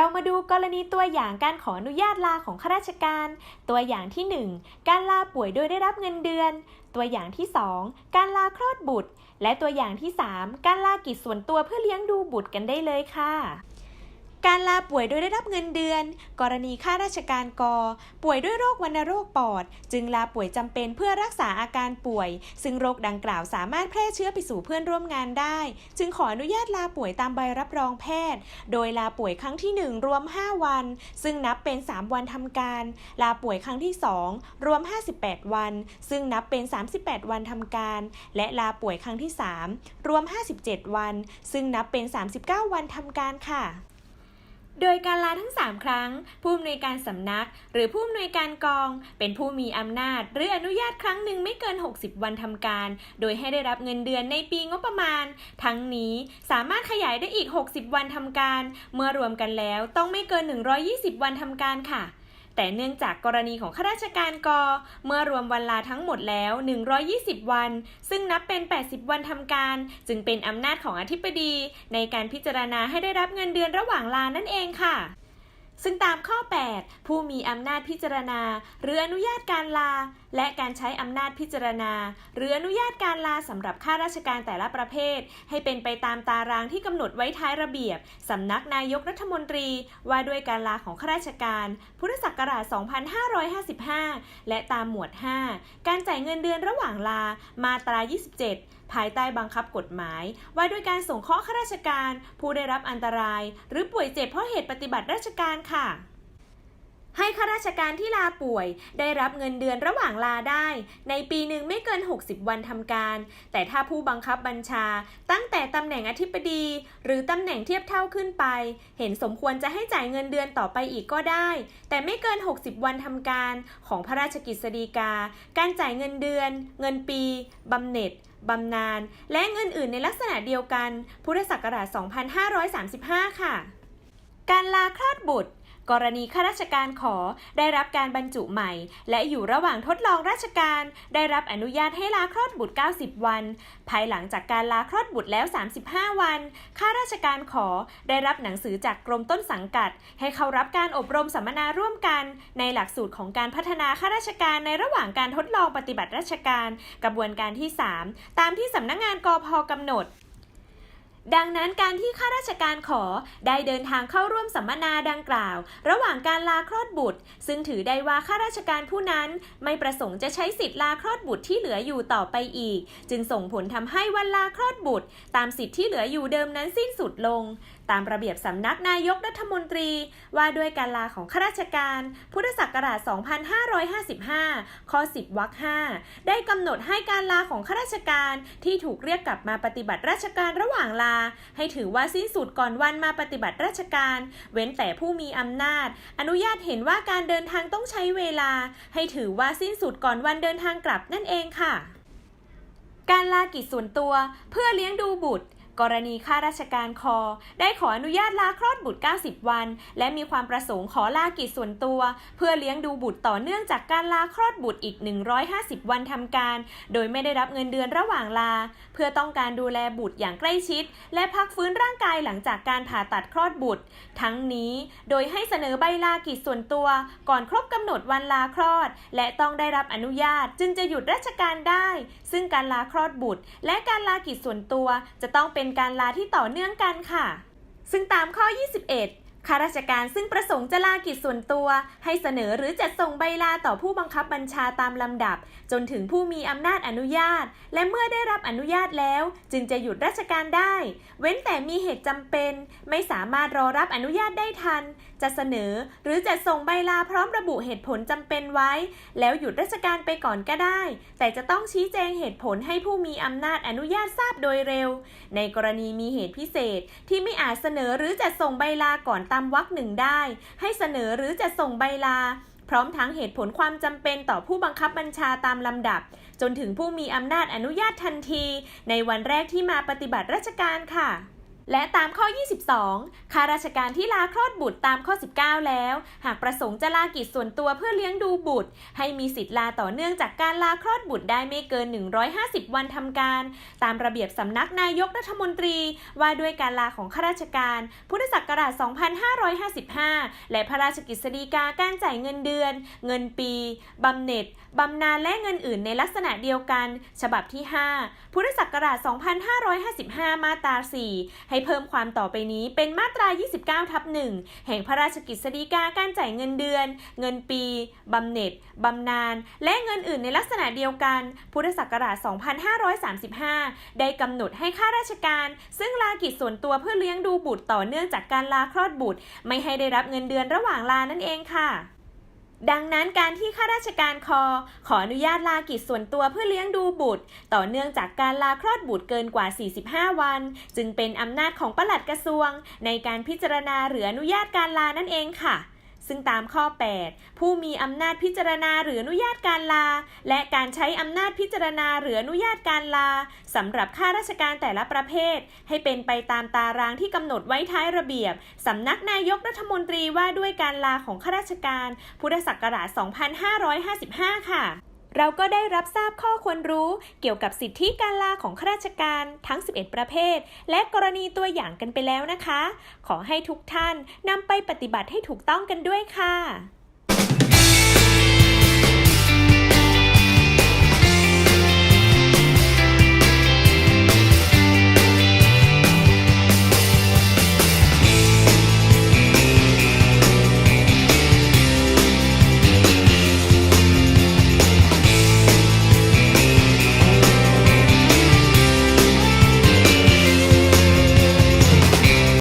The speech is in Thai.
เรามาดูกรณีตัวอย่างการขออนุญาตลาของข้าราชการ ตัวอย่างที่ 1 การลาป่วยโดยได้รับเงินเดือน ตัวอย่างที่ 2 การลาคลอดบุตร และตัวอย่างที่ 3 การลากิจส่วนตัวเพื่อเลี้ยงดูบุตรกันได้เลยค่ะ การลาป่วยโดยได้รับเงินเดือน กรณีข้าราชการกอ ป่วยด้วยโรควัณโรคปอด จึงลาป่วยจำเป็นเพื่อรักษาอาการป่วย ซึ่งโรคดังกล่าวสามารถแพร่เชื้อไปสู่เพื่อนร่วมงานได้ จึงขออนุญาตลาป่วยตามใบรับรองแพทย์ โดยลาป่วยครั้งที่ 1 รวม 5 วัน ซึ่งนับเป็น 3 วันทำการ ลาป่วยครั้งที่ 2 รวม 58 วัน ซึ่งนับเป็น 38 วันทำการ และลาป่วยครั้งที่ 3 รวม 57 วัน ซึ่งนับเป็น 39 วันทำการค่ะ โดยการลาทั้ง 3 ครั้ง ผู้อำนวยการสำนัก หรือผู้อำนวยการกอง เป็นผู้มีอำนาจ หรืออนุญาตครั้งหนึ่งไม่เกิน 60 วันทำการ โดยให้ได้รับเงินเดือนในปีงบประมาณ ทั้งนี้สามารถขยายได้อีก 60 วันทำการ เมื่อรวมกันแล้วต้องไม่เกิน 120 วันทำการค่ะ แต่เนื่องจากกรณีของข้าราชการกเมื่อรวมวันลาทั้งหมดแล้ว 120 วัน ซึ่งนับเป็น 80 วันทำการ จึงเป็นอำนาจของอธิบดี ในการพิจารณาให้ได้รับเงินเดือนระหว่างลานั่นเองค่ะ ซึ่งตามข้อ 8 ผู้มีอำนาจพิจารณา หรืออนุญาตการลา และการใช้อำนาจพิจารณา หรืออนุญาตการลาสำหรับข้าราชการแต่ละประเภท ให้เป็นไปตามตารางที่กำหนดไว้ท้ายระเบียบสำนักนายกรัฐมนตรี ว่าด้วยการลาของข้าราชการ พุทธศักราช 2555 และตามหมวด 5 การจ่ายเงินเดือนระหว่างลามาตรา 27 ภายใต้บังคับกฎหมาย ว่าด้วยการส่งเคราะห์ข้าราชการ ผู้ได้รับอันตราย หรือป่วยเจ็บเพราะเหตุปฏิบัติราชการค่ะ ให้ข้าราชการที่ลาป่วย ได้รับเงินเดือนระหว่างลาได้ ในปีหนึ่งไม่เกิน 60 วันทำการ แต่ถ้าผู้บังคับบัญชา ตั้งแต่ตำแหน่งอธิบดี หรือตำแหน่งเทียบเท่าขึ้นไป เห็นสมควรจะให้จ่ายเงินเดือนต่อไปอีกก็ได้ แต่ไม่เกิน 60 วันทำการของพระราชกิจสฎีกา การจ่ายเงินเดือน เงินปีบำเหน็จบำนาญและเงินอื่นในลักษณะเดียวกัน พุทธศักราช 2535 ค่ะ การลาคลอดบุตร กรณีข้าราชการขอได้รับการบรรจุใหม่ และอยู่ระหว่างทดลองราชการ ได้รับอนุญาตให้ลาคลอดบุตร 90 วัน ภายหลังจากการลาคลอดบุตรแล้ว 35 วันข้าราชการขอได้รับหนังสือจากกรมต้นสังกัด ให้เขารับการอบรมสัมมนาร่วมกัน ในหลักสูตรของการพัฒนาข้าราชการในระหว่างการทดลองปฏิบัติราชการ กระบวนการที่ 3 ตามที่สำนักงานกพกำหนด ดังนั้นการที่ข้าราชการขอได้เดินทางเข้าร่วมสัมมนาดังกล่าว ระหว่างการลาคลอดบุตร ซึ่งถือได้ว่าข้าราชการผู้นั้น ไม่ประสงค์จะใช้สิทธิลาคลอดบุตรที่เหลืออยู่ต่อไปอีก จึงส่งผลทำให้วันลาคลอดบุตร ตามสิทธิที่เหลืออยู่เดิมนั้นสิ้นสุดลง ตามระเบียบสำนักนายกรัฐมนตรี ว่าด้วยการลาของข้าราชการ พุทธศักราช 2555 ข้อ 10 วรรค 5 ได้กำหนดให้การลาของข้าราชการที่ถูกเรียกกลับมาปฏิบัติราชการระหว่างลาให้ถือว่าสิ้นสุดก่อนวันมาปฏิบัติราชการ เว้นแต่ผู้มีอำนาจ อนุญาตเห็นว่าการเดินทางต้องใช้เวลา ให้ถือว่าสิ้นสุดก่อนวันเดินทางกลับนั่นเองค่ะ การลากิจส่วนตัวเพื่อเลี้ยงดูบุตร กรณีข้าราชการคอ ได้ขออนุญาตลาคลอดบุตร 90 วัน และมีความประสงค์ขอลากิจส่วนตัว เพื่อเลี้ยงดูบุตรต่อเนื่องจากการลาคลอดบุตรอีก 150 วันทำการ โดยไม่ได้รับเงินเดือนระหว่างลา เพื่อต้องการดูแลบุตรอย่างใกล้ชิด และพักฟื้นร่างกายหลังจากการผ่าตัดคลอดบุตร ทั้งนี้โดยให้เสนอใบลากิจส่วนตัว ก่อนครบกำหนดวันลาคลอด และต้องได้รับอนุญาตจึงจะหยุดราชการได้ ซึ่งการลาคลอดบุตร และการลากิจส่วนตัวจะต้องเป็นการลาที่ต่อเนื่องกันค่ะ ซึ่งตามข้อ 21 ข้าราชการซึ่งประสงค์จะลากิจส่วนตัว ให้เสนอหรือจัดส่งใบลาต่อผู้บังคับบัญชาตามลำดับ จนถึงผู้มีอำนาจอนุญาต และเมื่อได้รับอนุญาตแล้ว จึงจะหยุดราชการได้ เว้นแต่มีเหตุจำเป็น ไม่สามารถรอรับอนุญาตได้ทัน จะเสนอหรือจัดส่งใบลาพร้อมระบุเหตุผลจำเป็นไว้ แล้วหยุดราชการไปก่อนก็ได้ แต่จะต้องชี้แจงเหตุผลให้ผู้มีอำนาจอนุญาตทราบโดยเร็ว ในกรณีมีเหตุพิเศษที่ไม่อาจเสนอหรือจัดส่งใบลาก่อนตามวรรคหนึ่งได้ ให้เสนอหรือจะส่งใบลา พร้อมทั้งเหตุผลความจำเป็นต่อผู้บังคับบัญชาตามลำดับ จนถึงผู้มีอำนาจอนุญาตทันที ในวันแรกที่มาปฏิบัติราชการค่ะ และตามข้อ 22 ข้าราชการที่ลาคลอดบุตรตามข้อ 19 แล้ว หากประสงค์จะลากิจส่วนตัวเพื่อเลี้ยงดูบุตร ให้มีสิทธิ์ลาต่อเนื่องจากการลาคลอดบุตรได้ไม่เกิน 150 วันทำการ ตามระเบียบสำนักนายกรัฐมนตรี ว่าด้วยการลาของข้าราชการ พุทธศักราช 2555 และพระราชกฤษฎีกาการจ่ายเงินเดือน เงินปีบำเหน็จบำนาญและเงินอื่นในลักษณะเดียวกัน ฉบับที่ 5 พุทธศักราช 2555 มาตรา 4ให้เพิ่มความต่อไปนี้เป็นมาตรา 29 ทับ 1 แห่งพระราชกฤษฎีกาการจ่ายเงินเดือน เงินปี บำเหน็จ บำนาญ และเงินอื่นในลักษณะเดียวกัน พุทธศักราช 2535 ได้กำหนดให้ข้าราชการ ซึ่งลากิจส่วนตัวเพื่อเลี้ยงดูบุตรต่อเนื่องจากการลาคลอดบุตร ไม่ให้ได้รับเงินเดือนระหว่างลานั่นเองค่ะ ดังนั้นการที่ข้าราชการคอ ขออนุญาตลากิจส่วนตัวเพื่อเลี้ยงดูบุตร ต่อเนื่องจากการลาคลอดบุตรเกินกว่า 45 วัน จึงเป็นอำนาจของปลัดกระทรวง ในการพิจารณาหรืออนุญาตการลานั่นเองค่ะ ซึ่งตามข้อ 8 ผู้มีอำนาจพิจารณาหรืออนุญาตการลา และการใช้อำนาจพิจารณาหรืออนุญาตการลาสำหรับข้าราชการแต่ละประเภท ให้เป็นไปตามตารางที่กำหนดไว้ท้ายระเบียบสำนักนายกรัฐมนตรีว่าด้วยการลาของข้าราชการ พุทธศักราช 2555 ค่ะ เราก็ได้รับทราบข้อควรรู้เกี่ยวกับสิทธิการลาของข้าราชการทั้ง 11 ประเภท และกรณีตัวอย่างกันไปแล้วนะคะ ขอให้ทุกท่านนำไปปฏิบัติให้ถูกต้องกันด้วยค่ะ